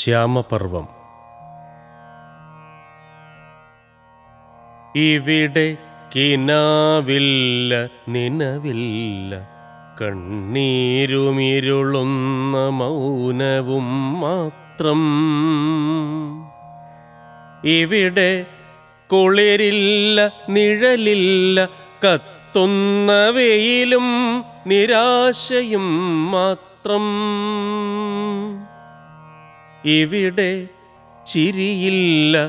ശ്യാമപർവം. ഇവിടെ കിനാവില്ല നിനവില്ല. കണ്ണീരുമിരുളുന്ന മൗനവും മാത്രം. ഇവിടെ കുളിരില്ല നിഴലില്ല കത്തുന്ന വെയിലും നിരാശയും മാത്രം. ഇവിടെ ചിരിയില്ല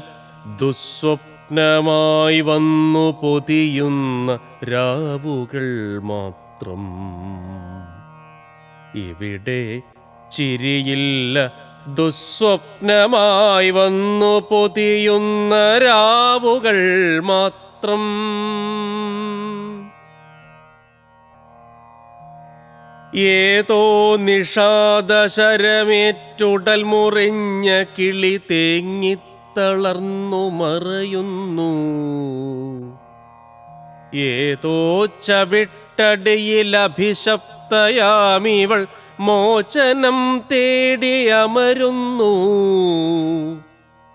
ദുസ്വപ്നമായി വന്നു പൊതിയുന്ന രാവുകൾ മാത്രം. ഇവിടെ ചിരിയില്ല ദുസ്വപ്നമായി വന്നു പൊതിയുന്ന രാവുകൾ മാത്രം. ഏതോ നിഷാദശരമേറ്റുടൽ മുറിഞ്ഞ കിളി തേങ്ങിത്തളർന്നു മറയുന്നു. ഏതോ ചവിട്ടടിയിലഭിശപ്തയാമിവൾ മോചനം തേടി അമരുന്നു.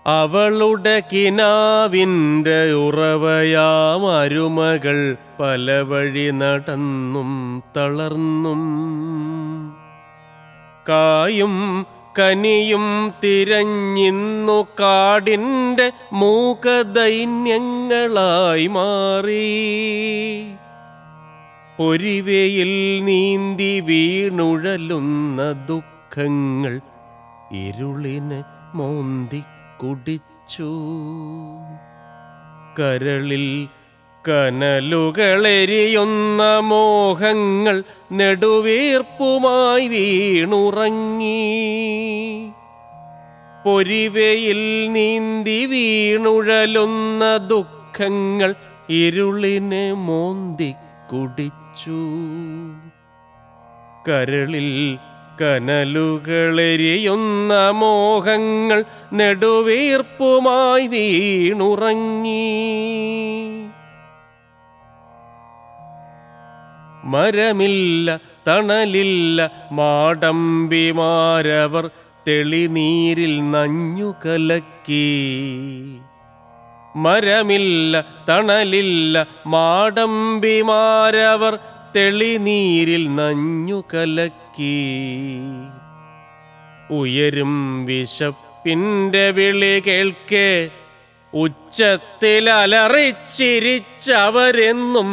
അവളുടെ കിനാവിന്റെ ഉറവയാം അരുമകൾ പല വഴി നടന്നും തളർന്നും. കായും കനിയും തിരഞ്ഞിന്നു കാടിന്റെ മൂകദൈന്യങ്ങളായി മാറി. പൊരിവയിൽ നീന്തി വീണുഴലുന്ന ദുഃഖങ്ങൾ ഇരുളിന് മോന്തി കുടിച്ചു. കരളിൽ കനലുകളെരിയുന്ന മോഹങ്ങൾ നെടുവീർപ്പുമായി വീണുറങ്ങി. പൊരിവയിൽ നീന്തി വീണുഴലുന്ന ദുഃഖങ്ങൾ ഇരുളിനെ മോന്തി കുടിച്ചു. കരളിൽ കനലുകളെരിയുന്ന മോഹങ്ങൾ നെടുവീർപ്പുമായി വീണുറങ്ങി. മരമില്ല തണലില്ല മാടമ്പിമാരവർ തെളിനീരിൽ നഞ്ഞു കലക്കി. മരമില്ല തണലില്ല മാടമ്പിമാരവർ തെളിനീരിൽ നഞ്ഞു കലക്കി. ഉയരും വിശപ്പിന്റെ വിളി കേൾക്കെ. ഉച്ചത്തിൽ അലറിച്ചിരിച്ചവരെന്നും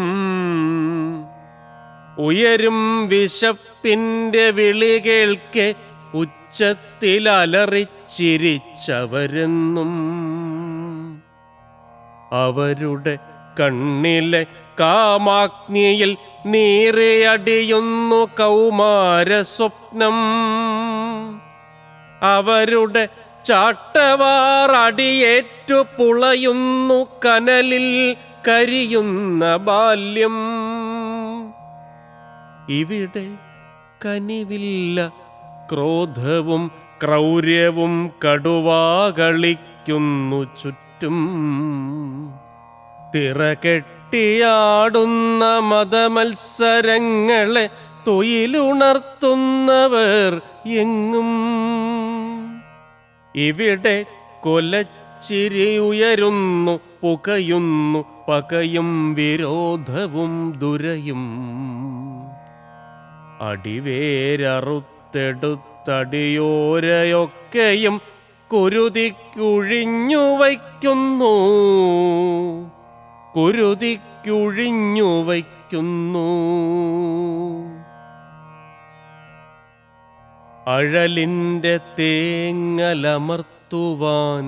ഉയരും വിശപ്പിന്റെ വിളി കേൾക്കെ. ഉച്ചത്തിൽ അലറിച്ചിരിച്ചവരെന്നും അവരുടെ കണ്ണിലെ കാമാഗ്നിയിൽ നീറിയടിയുന്നു കൗമാര സ്വപ്നം. അവരുടെ ചാട്ടവാറടിയേറ്റു പുളയുന്നു കനലിൽ കരിയുന്ന ബാല്യം. ഇവിടെ കനിവില്ല ക്രോധവും ക്രൗര്യവും കടുവാകളിക്കുന്നു ചുറ്റും. തിറകെട്ടിയാടുന്ന മതമത്സരങ്ങളെ തൊയിലുണർത്തുന്നവർ എങ്ങും. ഇവിടെ കൊലച്ചിരി ഉയരുന്നു പുകയുന്നു പകയും വിരോധവും ദുരയും. അടിവേരറുത്തെടുത്തടിയോരയൊക്കെയും കുരുതിക്കുഴിഞ്ഞു വയ്ക്കുന്നു. കുരുതിക്കുഴിഞ്ഞു വയ്ക്കുന്നു. അഴലിന്റെ തേങ്ങലമർത്തുവാൻ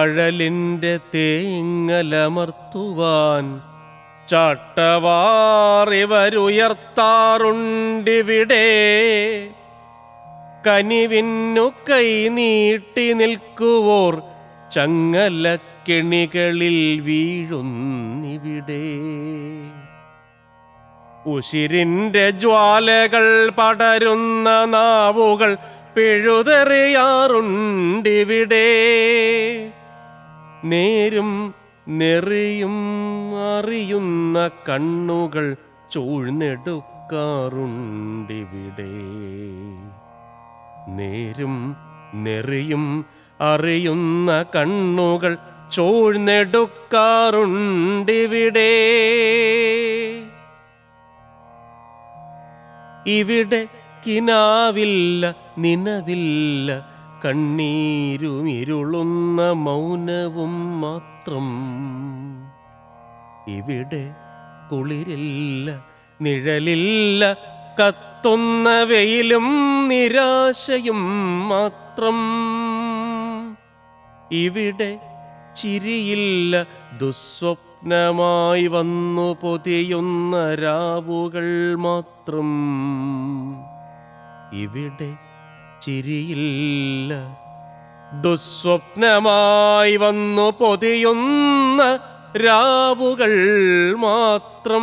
അഴലിന്റെ തേങ്ങലമർത്തുവാൻ ചാട്ടവാറിവരുയർത്താറുണ്ടിവിടെ. കനിവിന്നു കൈ നീട്ടി നിൽക്കുവോർ ചങ്ങലക്കെണികളിൽ വീഴുന്നിവിടെ. ഉശിരിന്റെ ജ്വാലകൾ പടരുന്ന നാവുകൾ പിഴുതെറിയാറുണ്ടിവിടെ. നേരും നെറിയും അറിയുന്ന കണ്ണുകൾ ചൂഴ്ന്നെടുക്കാറുണ്ടിവിടെ. നേരും നെറിയും അറിയുന്ന കണ്ണുകൾ ചൂഴ്ന്നെടുക്കാറുണ്ടിവിടെ. ഇവിടെ കിനാവില്ല നിനവില്ല കണ്ണീരും ഇരുളുന്ന മൗനവും മാത്രം. ഇവിടെ കുളിരില്ല നിഴലില്ല കത്തുന്ന വെയിലും നിരാശയും മാത്രം. ഇവിടെ ചിരിയില്ല. ദുസ്വപ്നമായി വന്നു പൊതിയുന്ന രാവുകൾ മാത്രം. ഇവിടെ ചിരിയില്ല. ദുസ്വപ്നമായി വന്നു പൊതിയുന്ന രാവുകൾ മാത്രം.